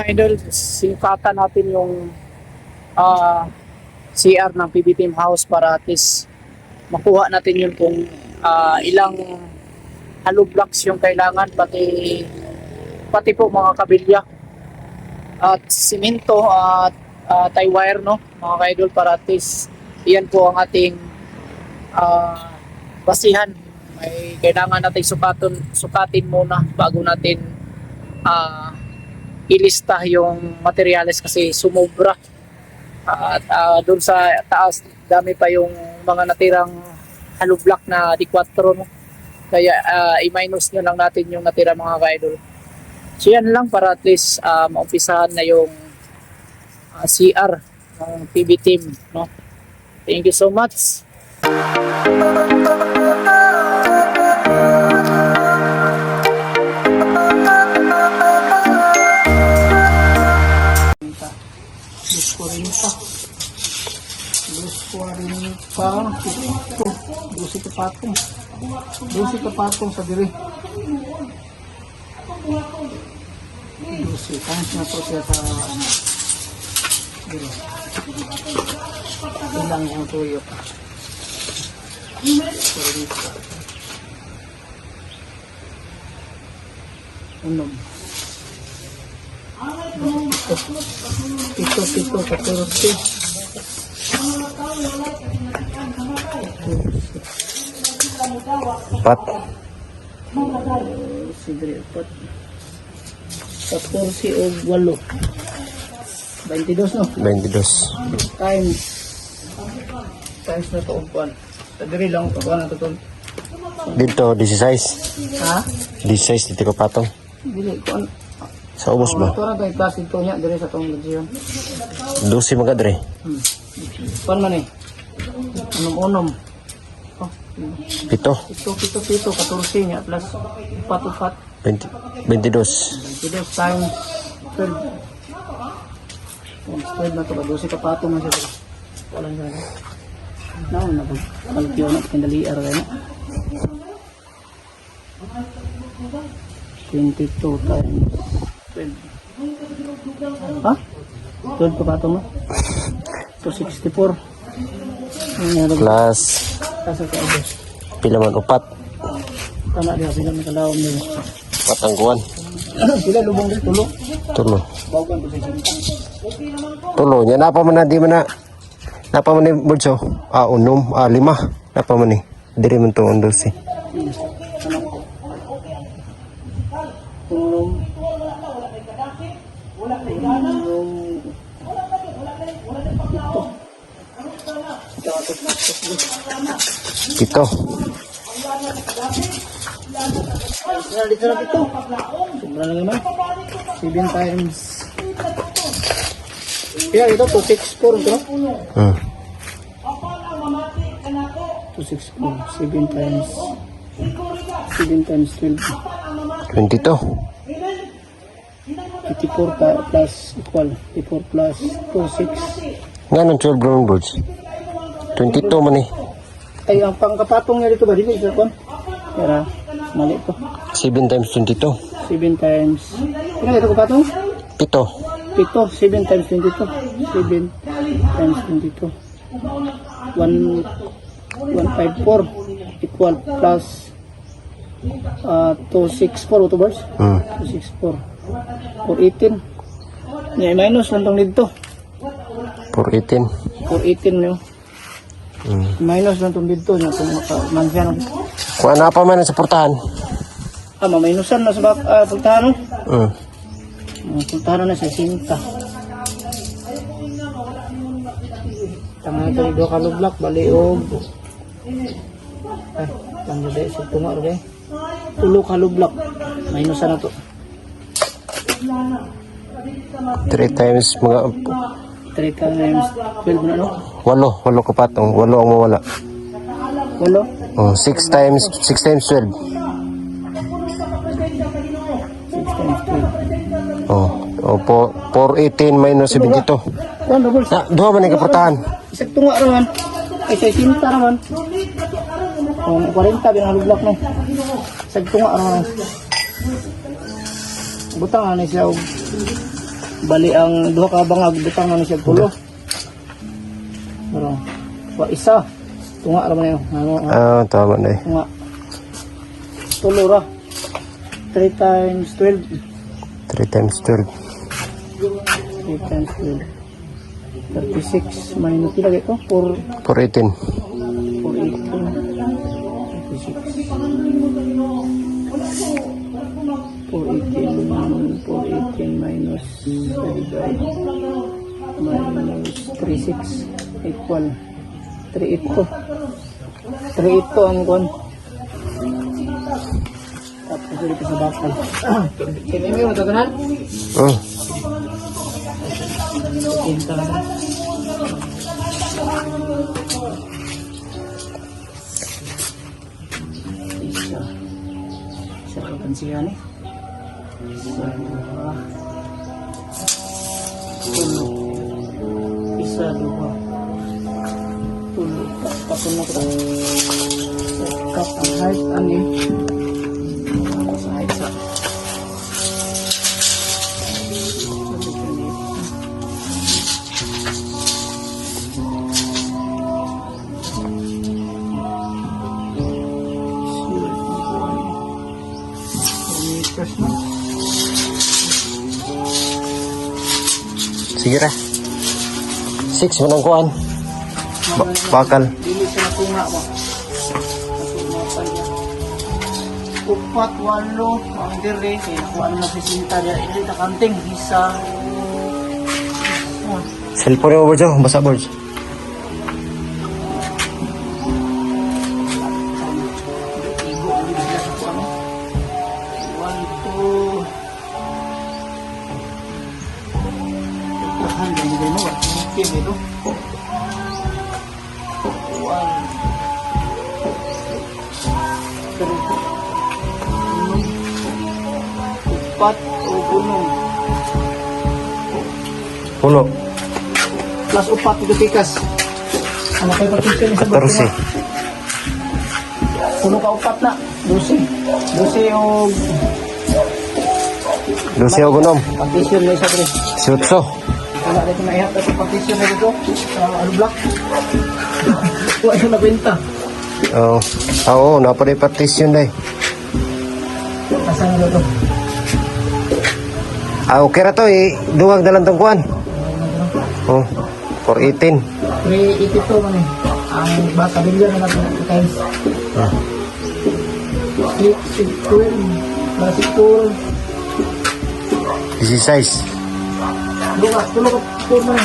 Mga idol, singkatan natin yung ah, CR ng PB Team House para at least makuha natin yun kung ah, ilang hollow blocks yung kailangan pati pati po mga kabilya at simento at uh, tie wire no mga ka-idol para at least iyan po ang ating ah, basihan. May kailangan natin sukatin sukatin muna bago natin ah, ilista yung materyales kasi sumobra. At ah, doon sa taas dami pa yung mga natirang hollow block na D4 no? Kaya ah, i-minus nyo lang natin yung natira mga ka-idol. So yan lang para at least ah, maumpisahan na yung ah, CR ng PB team no? Thank you so much Ito, 12 kapatong. 12 kapatong sa diri. 12. Times na to siya sa ano. Diri. Ito lang yung tuyok. Pero dito. Unom. Ito, ito, 14. Pot. Sige, pot. Pot kursi o walo. 22, no? 22. Times. Times na to, upuan. Tadiri lang, upuan na to, tol. Dito, 16. Ha? 16, dito ko patong. Dili, kuan. Sa ubos ba? Ito na tayo kasi ito niya, dire sa itong legion. 12 mga dire. Hmm. Kuan man eh. Anong-onom. Oh, Pito. pito, pito, pito, 14 niya plus upat, upat. 20, 22. 22 times 12. Times 12 na ito ba? 12 kapatong na siya. Walang gano'n. Naon na ba? Kalkyo na, kindali araw na. 22 times 12. Ha? 12 kapatong na? 264. Ano nga Plus, Kasa ka ito. pila man upat. Tama diha, bilang nakalaom nila. Patangguan. Sila lubong din, tulo. Tulo. Sa sinta. Tulo. Nya napa man na di man na. Napa man ni Burso? Ah, unom. Ah, lima. Napa man ni. Diri man to ang 12. Tulong. Pito. Dito na dito. Sobra na naman. 7 times. Kaya ito, 264 ito. Hmm. 264. 7 times. 7 times 12. 22. 54 pa, plus equal. 54 plus 26. Nga ng 12 brown birds. 22 man ni. Ay, ang pangkapatong niya dito ba? Dili, sir Kon? Kaya, mali to. 7 times 22. 7 times. Ano ito kapatong? Pito. Pito, 7 times 22. 7 times 22. 1, 154 equal plus uh, 264 ito bars? Hmm. 264. 418. Yeah, minus lang tong dito. 418. 418 nyo. Hmm. Minus lang tong dito. Nga kung makamansiyan. Kuha na pa man sa portahan. Ah, maminusan na sa bak ah, pultahan. no? Hmm. Uh, pultahan na sa sinta. Tanga ito ni Doka Lublak, baliog. Ay, tanda dahil sa tunga rin. Tulo ka Lublak. Minusan na to. 3 times mga 3 times 12 na no? walo, walo ka patong, walo ang mawala. Walo? Oh, 6 times 6 times 12. 6 times 12. Oh, oh po, 418 minus 72. Kuan double Na, duha man ang kaportahan. Isang tunga naman. Ay, sa sinta naman. Kung 40 binang Lublak no. Isang tunga naman. Butang na siya. Bali ang duha ka bangag butang na siya pulo. Pero wa isa. Tunga ra man yun. Ano, Ah, tama na eh. tunga. Tulo ra. 3 times 12. 3 times 12. 3 times 12. 36 minus pila ito? 4 418. 418 418 minus 35 minus 36 equal 38 to 38 to ang kon tapos dito sa bakal kaya may mga kaganan Oh, Pinta na isa. Isa ka pansiyan eh isa dua tulo. Isa dua tulo tapos na ko kat ang height ani 6 man ang kuan. Ba- bakal. Dili? Natunga pa niya. Upat, walo, ang dire, kaya ano na niya, ili na kanting, isa. Cellphone mo, Borjo. Basa, Borj. Tahan, dami din mo, okay, ito. One. Three. Unom. Upat o gunong. Pulo. Plus upat ito tikas. Ano kayo partition sa 14. Puno ka upat na. 12. 12 o 12 o gunom. partition mo isa pre. 18. Wala dito na ihat ito partition na dito. Sa ano block. Wala yung nabenta. Oo. Ah, oo, napa rin partition dai. Kasama na ito. Ah, okay ra to eh. Duwag na lang tong kuan. Oh, 418. 382 man eh. Ang bata bilyan na natin times. Ah. 8, 6, 12, plus 12. 16. Luka, tulog tulog mo na.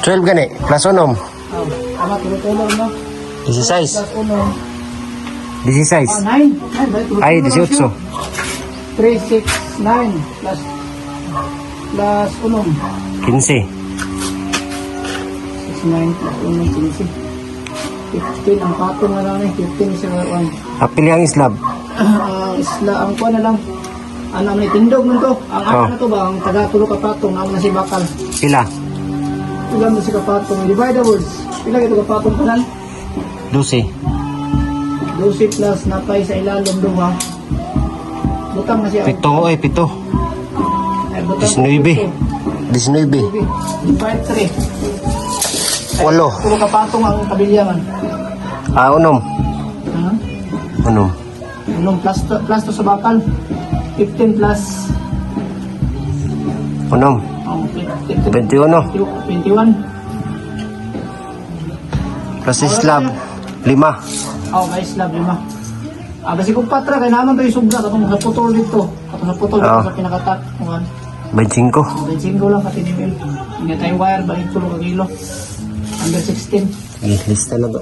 12 gani. Plus unom. Oh, tama, tulog-tulog mo. 16. Plus uno. 16. Ah, 9. Ay, Ay, 18. 3, 6, 9 plus plus unong 15. 6, 9 plus unong 15 15 ang patong na lang eh 15 sa karuan Apil ang islab. ang isla ang kuha na lang ano may tindog mo to ang Oh. ano na to ba ang taga tulo ka patong na na si bakal Pila? ilan na si kapatong divide the words pila ito kapatong panan 12. 12 plus napay sa ilalom duha butang na siya Pito, eh, pito. ay butang 19. 19. divide 3 Walo. tulo ka patong ang kabilyangan Ah, unom. ha Unom. Anong plus to, plus to sa bakal? 15 plus Unom. oh, 21. 21. Plus islab. 5. Oh, may slab lima. Ah, basi kung patra kay naman to yung subra katong sa putol dito. Katong sa putol dito Oh. sa pinakatak. Kuan. 25. Ang single lang pati nivel. Hindi tayo wire balik tulo ka kilo. Under 16. Sige, lista na ba?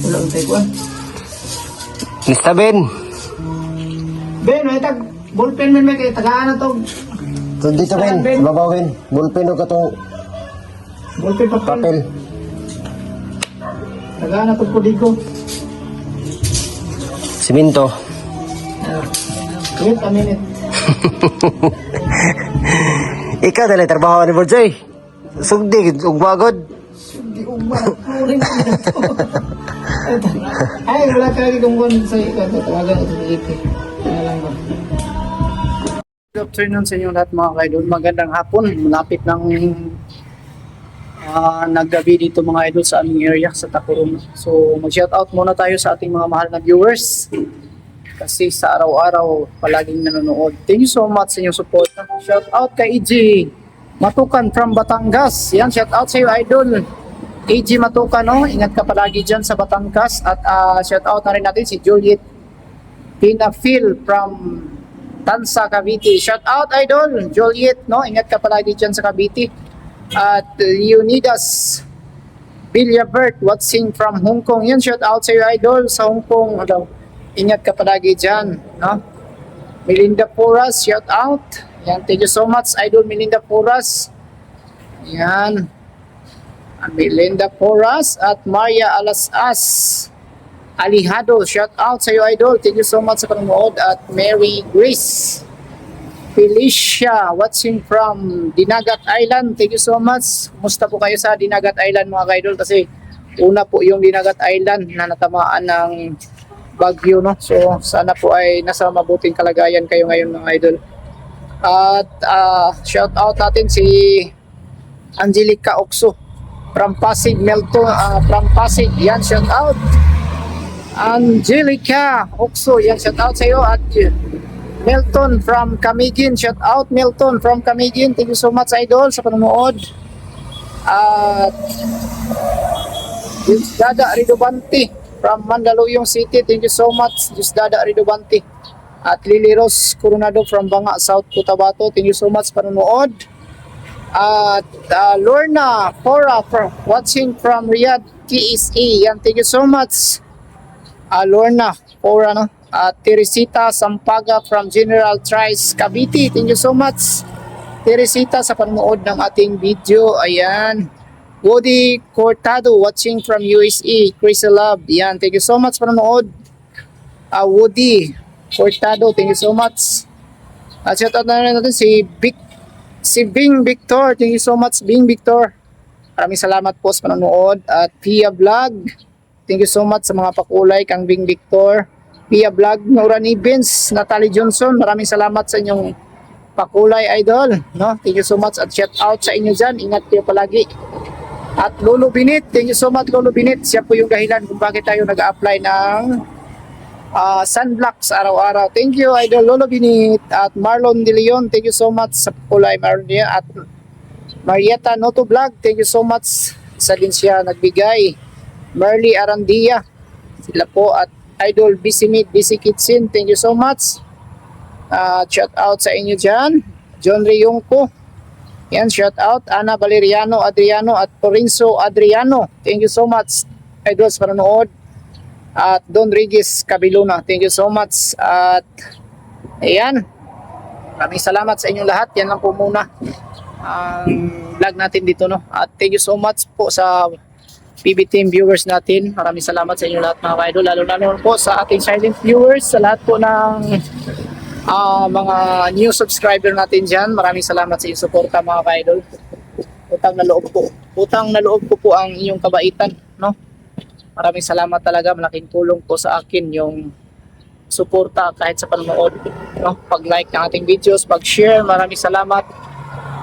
Wala ang tayo kuan. Lista, Ben. Ben, may tag ballpen men may kay tagaan na to. So, dito, Ben. Ben. Babaw, Ben. Ballpen o katong Ballpen papel. papel. Tagaan na to po dito. Siminto. Wait a minute. Ikaw dali trabaho ni Borjoy. Sugdi, ugwagod. Di umba. Uling ko to. Ay, wala ka lagi kung kung sa ito. Tawagan ito ba? Good afternoon sa inyo lahat mga idol. Magandang hapon. Malapit ng ah naggabi dito mga idol sa aming area sa Tacurum. So mag-shoutout muna tayo sa ating mga mahal na viewers. Kasi sa araw-araw palaging nanonood. Thank you so much sa inyong support. Shoutout kay EG Matukan from Batangas. Yan, shoutout sa iyo idol. EG Matukan, no? Ingat ka palagi dyan sa Batangas. At ah, shoutout na rin natin si Juliet Pinafil from Tansa, Cavite. Shout out, Idol. Juliet, no? Ingat ka palagi dyan sa Cavite. At Leonidas Villabert, watching from Hong Kong. Yan, shout out sa iyo, Idol, sa Hong Kong. Ano, ingat ka palagi dyan, no? Melinda Porras, shout out. Yan, thank you so much, Idol Melinda Porras. Yan. Melinda Porras at Maria Alas-As. Alihado, shout out sa iyo idol. Thank you so much sa panonood at Mary Grace. Felicia, watching from Dinagat Island. Thank you so much. Kumusta po kayo sa Dinagat Island mga idol? Kasi una po yung Dinagat Island na natamaan ng bagyo. No? So sana po ay nasa mabuting kalagayan kayo ngayon mga idol. At ah, shout out natin si Angelica Oxo from Pasig, Melton, ah, from Pasig. Yan, shout out. Angelica Oxo, yan shout out sa iyo at Milton from Camigin, shout out Milton from Camigin. Thank you so much idol sa panonood. At Dada Ridobante from Mandaluyong City. Thank you so much Dada Ridobante. At Lily Rose Coronado from Banga, South Cotabato. Thank you so much panonood. At uh, Lorna Cora from watching from Riyadh, KSA. Yan, thank you so much uh, Lorna Cora, no? At Teresita Sampaga from General Trice, Cavite. Thank you so much. Teresita sa panonood ng ating video. Ayan. Woody Cortado watching from USA. Chris Love. Yan. Thank you so much panonood. Uh, Woody Cortado. Thank you so much. At shout out na rin natin si Vic si Bing Victor. Thank you so much Bing Victor. Maraming salamat po sa panonood. At Pia Vlog. Thank you so much sa mga pakulay kang Bing Victor. Pia Vlog, Norani Vince, Natalie Johnson. Maraming salamat sa inyong pakulay idol. No? Thank you so much at shout out sa inyo dyan. Ingat kayo palagi. At Lolo Binit, thank you so much Lolo Binit. Siya po yung dahilan kung bakit tayo nag-apply ng ah, sunblock sa araw-araw. Thank you idol Lolo Binit. At Marlon De Leon, thank you so much sa pakulay Marlon De Leon. At Marietta Noto Vlog, thank you so much. Isa din siya nagbigay. Merly Arandia. Sila po at Idol Busy Kitchen. Thank you so much. Uh, shout out sa inyo dyan. John Reyongko. Yan, shout out. Ana Valeriano Adriano at Torinso Adriano. Thank you so much. Idol sa panonood. At Don Regis Cabiluna. Thank you so much. At ayan. Maraming salamat sa inyong lahat. Yan lang po muna ang vlog natin dito no. At thank you so much po sa PB Team viewers natin. Maraming salamat sa inyo lahat mga idol. Lalo lalo po sa ating silent viewers, sa lahat po ng ah, mga new subscriber natin dyan. Maraming salamat sa inyong suporta mga idol. Utang na loob po. Utang na loob ko po ang inyong kabaitan. No? Maraming salamat talaga. Malaking tulong po sa akin yung suporta kahit sa panonood. No? Pag-like ng ating videos, pag-share. Maraming salamat.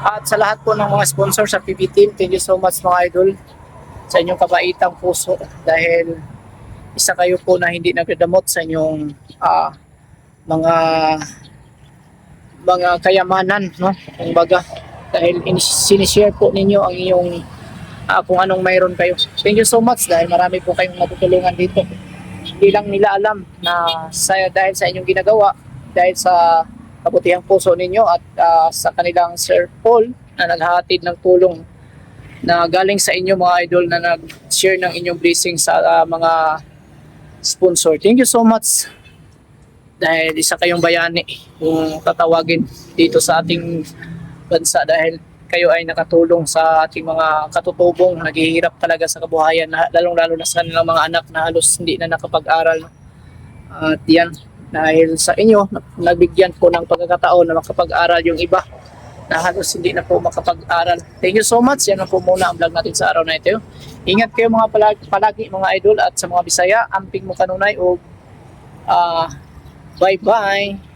At sa lahat po ng mga sponsor sa PB Team, thank you so much mga idol sa inyong kabaitang puso dahil isa kayo po na hindi nagdadamot sa inyong ah, mga mga kayamanan no? Kumbaga dahil in- sinishare po ninyo ang iyong ah, kung anong mayroon kayo. Thank you so much dahil marami po kayong matutulungan dito. Hindi lang nila alam na sa, dahil sa inyong ginagawa dahil sa kabutihang puso ninyo at ah, sa kanilang Sir Paul na naghahatid ng tulong na galing sa inyo mga idol na nag-share ng inyong blessing sa ah, mga sponsor. Thank you so much dahil isa kayong bayani kung tatawagin dito sa ating bansa dahil kayo ay nakatulong sa ating mga katutubong naghihirap talaga sa kabuhayan lalong-lalo na sa kanilang mga anak na halos hindi na nakapag-aral. At yan, dahil sa inyo, nabigyan ko ng pagkakataon na makapag-aral yung iba na halos hindi na po makapag-aral. Thank you so much. Yan na po muna ang vlog natin sa araw na ito. Ingat kayo mga palagi, palagi mga idol at sa mga Bisaya, amping mo kanunay o ah bye-bye.